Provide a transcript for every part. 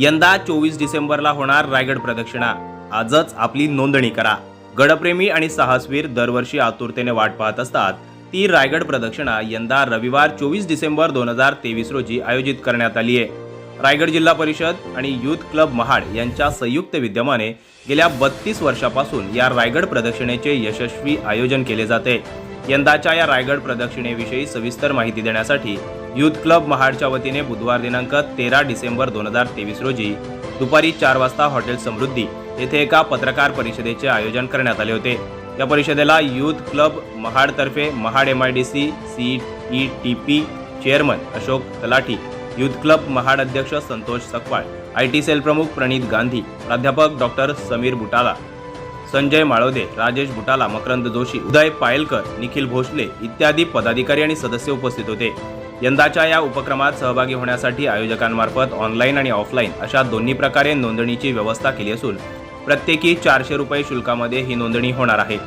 यंदा चोवीस डिसेंबरला होणार रायगड प्रदक्षिणा. आजच आपली नोंदणी करा. गडप्रेमी आणि साहसवीर दरवर्षी आतुरतेने वाट पाहत असतात. ती रायगड प्रदक्षिणा यंदा रविवार चोवीस डिसेंबर दोन हजार तेवीस रोजी आयोजित करण्यात आली आहे. रायगड जिल्हा परिषद आणि युथ क्लब महाड यांच्या संयुक्त विद्यमाने गेल्या बत्तीस वर्षापासून या रायगड प्रदक्षिणेचे यशस्वी आयोजन केले जाते. यंदाच्या या रायगड प्रदक्षिणेविषयी सविस्तर माहिती देण्यासाठी युथ क्लब महाडच्या वतीने बुधवार दिनांक तेरा डिसेंबर दोन हजार तेवीस रोजी दुपारी चार वाजता हॉटेल समृद्धी येथे एका पत्रकार परिषदेचे आयोजन करण्यात आले होते. या परिषदेला youth club महाडतर्फे Mahad M I D C C E T P chairman Ashok Talathi youth club Mahad अध्यक्ष Santosh Sakwal I T cell प्रमुख प्रणित गांधी प्राध्यापक डॉक्टर समीर बुटाला संजय माळोदे राजेश भुटाला मकरंद जोशी उदय पायलकर निखिल भोसले इत्यादी पदाधिकारी आणि सदस्य उपस्थित होते. यंदाच्या या उपक्रमात सहभागी होण्यासाठी आयोजकांमार्फत ऑनलाईन आणि ऑफलाईन अशा दोन्ही प्रकारे नोंदणीची व्यवस्था केली असून प्रत्येकी चारशे रुपये शुल्कामध्ये ही नोंदणी होणार आहे.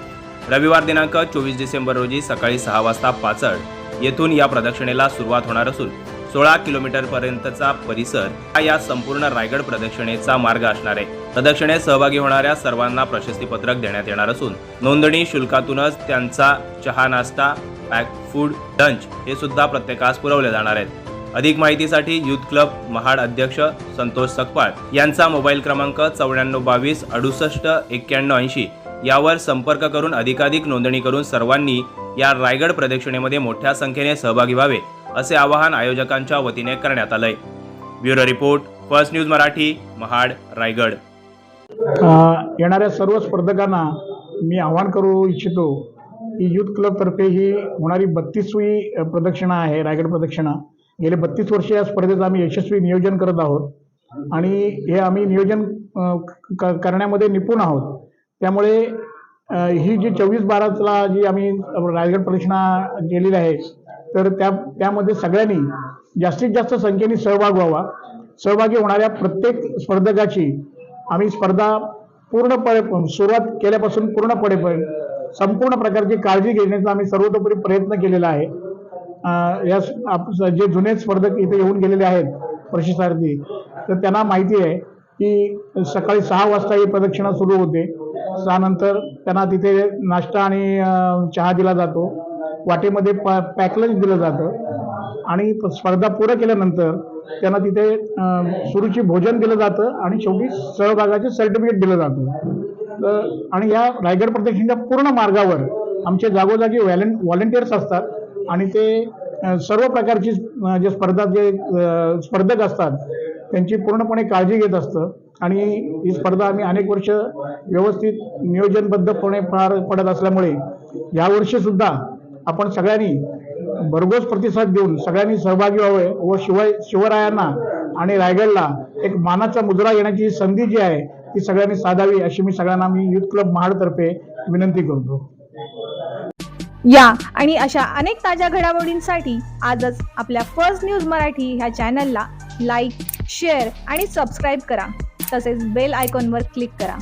रविवार दिनांक चोवीस डिसेंबर रोजी सकाळी सहा वाजता पाचड येथून या प्रदक्षिणेला सुरुवात होणार असून सोळा किलोमीटर पर्यंतचा परिसर हा या संपूर्ण रायगड प्रदक्षिणेचा मार्ग असणार आहे. प्रदक्षिणेत सहभागी होणाऱ्या सर्वांना प्रशस्तीपत्रक देण्यात येणार असून नोंदणी शुल्कातूनच त्यांचा चहा नाश्ता पॅक फूड लंच हे सुद्धा प्रत्येकास पुरवले जाणार आहेत. अधिक माहितीसाठी युथ क्लब महाड अध्यक्ष संतोष सकपाळ यांचा मोबाईल क्रमांक चौऱ्याण्णव बावीस अडुसष्ट एक्क्याण्णव ऐंशी यावर संपर्क करून अधिकाधिक नोंदणी करून सर्वांनी या रायगड प्रदक्षिणेमध्ये मोठ्या संख्येने सहभागी व्हावे. असे आवाहन आयोजकांच्या वतीने करण्यात आलंय. Bureau report first news Marathi Mahad Raigad. येणाऱ्या सर्व स्पर्धकांना मी आवाहन करू इच्छितो की युथ क्लबतर्फे ही होणारी बत्तीसवी प्रदक्षिणा आहे रायगड प्रदक्षिणा. गेले बत्तीस वर्ष या स्पर्धेचं आम्ही यशस्वी नियोजन करत आहोत आणि हे आम्ही नियोजन क- करण्यामध्ये निपुण आहोत. त्यामुळे ही जी चोवीस बाराला जी आम्ही रायगड प्रदक्षिणा केलेली आहे तर त्या त्यामध्ये सगळ्यांनी जास्तीत जास्त संख्येने सहभाग व्हावा. सहभागी होणाऱ्या प्रत्येक स्पर्धकाची आम्ही स्पर्धा पूर्णपणे सुरुवात केल्यापासून पूर्णपणे पण संपूर्ण प्रकारची काळजी घेण्याचा आम्ही सर्वतोपरी प्रयत्न केलेला आहे. या आप- जे जुने स्पर्धक इथे येऊन गेलेले आहेत प्रशिक्षणार्थी तर त्यांना माहिती आहे की सकाळी सहा वाजता ही प्रदक्षिणा सुरू होते. त्यानंतर त्यांना तिथे नाश्ता आणि चहा दिला जातो. वाटेमध्ये प पॅक लंच दिलं जातं. आणि स्पर्धा पूर्ण केल्यानंतर त्यांना तिथे सुरुची भोजन दिलं जातं आणि शेवटी सहभागाचे सर्टिफिकेट दिलं जातं. तर आणि या रायगड प्रदेशांच्या पूर्ण मार्गावर आमचे जागोजागी व्हॅलें व्हॉलेंटियर्स असतात आणि ते सर्व प्रकारची जे स्पर्धा जे स्पर्धक असतात त्यांची पूर्णपणे काळजी घेत असतं. आणि ही स्पर्धा आम्ही अनेक वर्ष व्यवस्थित नियोजनबद्धपणे पार पडत असल्यामुळे यावर्षीसुद्धा आपण सगळ्यांनी भरघोस प्रतिसाद देऊन सगळ्यांनी सहभागी व्हावे व शिवाय शिवरायांना आणि रायगडला एक मानाचा मुजरा येण्याची संधी जी आहे ती सगळ्यांनी साधावी अशी मी सगळ्यांना मी युथ क्लब महाडतर्फे विनंती करतो. या आणि अशा अनेक ताज्या घडामोडींसाठी आजच आपल्या फर्स्ट न्यूज मराठी ह्या चॅनलला लाईक शेअर आणि सबस्क्राईब करा. तसेच बेल आयकॉनवर क्लिक करा.